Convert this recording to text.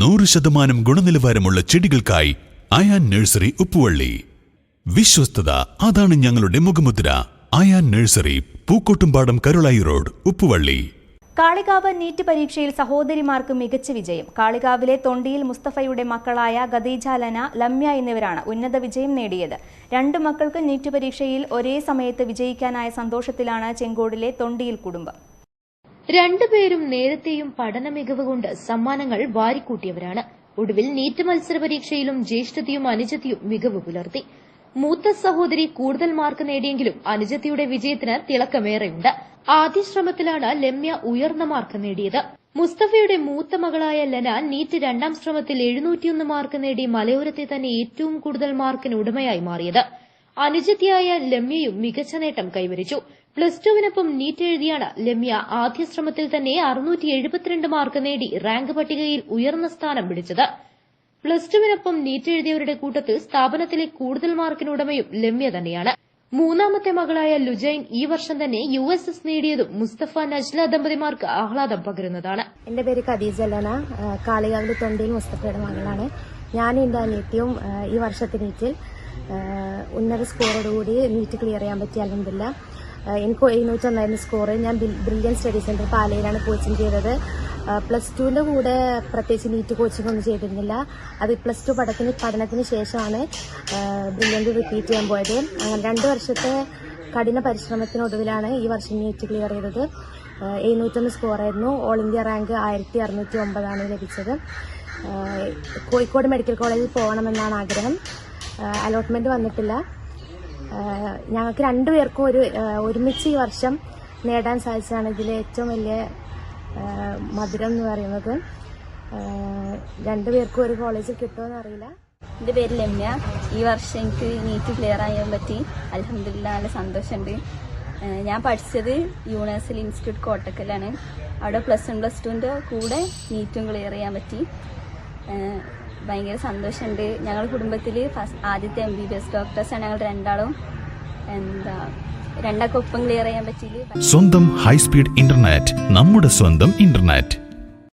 നൂറ് ശതമാനം ഗുണനിലവാരമുള്ള ചെടികൾക്കായി അയാൻ നഴ്സറി ഉപ്പുവള്ളി. വിശ്വസ്തത അതാണ് ഞങ്ങളുടെ മുഖമുദ്ര. Ayan nursery Pookkottumpadam Karulai road Uppuvalli. Kalikavu NEET പരീക്ഷയിൽ സഹോദരിമാർക്ക് മികച്ച വിജയം. കാളികാവിലെ തൊണ്ടിയിൽ മുസ്തഫയുടെ മക്കളായ ഖദീജ ലന ലമ്യ എന്നിവരാണ് ഉന്നത വിജയം നേടിയത്. രണ്ട് മക്കൾക്ക് നീറ്റ് പരീക്ഷയിൽ ഒരേ സമയത്ത് വിജയിക്കാനായ സന്തോഷത്തിലാണ് ചെങ്കോടിലെ തൊണ്ടിയിൽ കുടുംബം. രണ്ടുപേരും നേരത്തെയും പഠന മികവ് കൊണ്ട് സമ്മാനങ്ങൾ വാരിക്കൂട്ടിയവരാണ്. ഒടുവിൽ നീറ്റ് മത്സര പരീക്ഷയിലും ജ്യേഷ്ഠതയും അനുജത്തിയും മികവ് പുലർത്തി. മൂത്ത സഹോദരി കൂടുതൽ മാർക്ക് നേടിയെങ്കിലും അനുജത്തിയുടെ വിജയത്തിന് തിളക്കമേറെയുണ്ട്. ആദ്യ ശ്രമത്തിലാണ് ലമ്യ ഉയർന്ന മാർക്ക് നേടിയത്. മുസ്തഫയുടെ മൂത്ത മകളായ ലന നീറ്റ് രണ്ടാം ശ്രമത്തിൽ എഴുന്നൂറ്റിയൊന്ന് മാർക്ക് നേടി മലയോരത്തെ തന്നെ ഏറ്റവും കൂടുതൽ മാർക്കിന് ഉടമയായി മാറിയത്. അനുജത്തിയായ ലമ്യയും മികച്ച നേട്ടം കൈവരിച്ചു. പ്ലസ് ടുവിനൊപ്പം നീറ്റ് എഴുതിയാണ് ലമ്യ ആദ്യ ശ്രമത്തിൽ തന്നെ അറുന്നൂറ്റി എഴുപത്തിരണ്ട് മാർക്ക് നേടി റാങ്ക് പട്ടികയിൽ ഉയർന്ന സ്ഥാനം പിടിച്ചത്. പ്ലസ് ടുവിനൊപ്പം നീറ്റ് എഴുതിയവരുടെ കൂട്ടത്തിൽ സ്ഥാപനത്തിലെ കൂടുതൽ മാർക്കിനുടമയും ലമ്യ തന്നെയാണ്. മൂന്നാമത്തെ മകളായ ലുജൈൻ ഈ വർഷം തന്നെ യു എസ് എസ് നേടിയതും മുസ്തഫ നജ്ല ദമ്പതിമാർക്ക് ആഹ്ലാദം പകരുന്നതാണ്. എന്റെ പേര് ഖദീജ ലന കാളികാവിലെ മുസ്തഫയുടെ മകളാണ്. ഞാൻ എന്റെ അനിയത്തിയും ഈ വർഷത്തെ നീറ്റിൽ ഉന്നത സ്കോറോടുകൂടി നീറ്റ് ക്ലിയർ ചെയ്യാൻ പറ്റി അലഹമില്ല എനിക്ക് എഴുന്നൂറ്റൊന്നായിരുന്നു സ്കോർ ഞാൻ ബ്രില്യൻ സ്റ്റഡി സെന്റർ പാലയിലാണ് കോച്ചിങ് ചെയ്തത്. പ്ലസ് ടുവിന്റെ കൂടെ പ്രത്യേകിച്ച് നീറ്റ് കോച്ചിങ് ഒന്നും ചെയ്തിരുന്നില്ല. അത് പ്ലസ് ടു പഠനത്തിന് പഠനത്തിന് ശേഷമാണ് ബ്രില്യന്റ് റിപ്പീറ്റ് ചെയ്യാൻ പോയത്. അങ്ങനെ രണ്ട് വർഷത്തെ കഠിന പരിശ്രമത്തിനൊടുവിലാണ് ഈ വർഷം നീറ്റ് ക്ലിയർ ചെയ്തത്. എഴുന്നൂറ്റൊന്ന് സ്കോറായിരുന്നു ഓൾ ഇന്ത്യ റാങ്ക് ആയിരത്തി അറുന്നൂറ്റി ഒമ്പതാണ് ലഭിച്ചത് കോഴിക്കോട് മെഡിക്കൽ കോളേജിൽ പോകണമെന്നാണ് ആഗ്രഹം. അലോട്ട്മെന്റ് വന്നിട്ടില്ല. ഞങ്ങൾക്ക് രണ്ടുപേർക്കും ഒരു ഒരുമിച്ച് ഈ വർഷം നേടാൻ സാധിച്ചതാണ്. ഇതിലെ ഏറ്റവും വലിയ മധുരം എന്ന് പറയുന്നത്. രണ്ടുപേർക്കും ഒരു കോളേജിൽ കിട്ടുമെന്ന് അറിയില്ല. എന്റെ പേര് ലമ്യ ഈ വർഷം എനിക്ക് നീറ്റ് ക്ലിയർ ചെയ്യാൻ പറ്റി. അലഹമില്ല നല്ല സന്തോഷമുണ്ട്. ഞാൻ പഠിച്ചത് യൂണിവേഴ്സൽ ഇൻസ്റ്റിറ്റ്യൂട്ട് കോട്ടക്കലാണ്. അവിടെ പ്ലസ് വൺ പ്ലസ് ടുവിന്റെ കൂടെ നീറ്റും ക്ലിയർ ചെയ്യാൻ പറ്റി. ഭയങ്കര സന്തോഷമുണ്ട്. ഞങ്ങളുടെ കുടുംബത്തിൽ ഫസ്റ്റ് ആദ്യത്തെ എം ബി ബി എസ് ഡോക്ടേഴ്സാണ് ഞങ്ങൾ രണ്ടാളും. എന്താ രണ്ടാൾക്കൊപ്പം ക്ലിയർ ചെയ്യാൻ പറ്റിയില്ല? സ്വന്തം ഹൈസ്പീഡ് ഇന്റർനെറ്റ് നമ്മുടെ സ്വന്തം ഇന്റർനെറ്റ്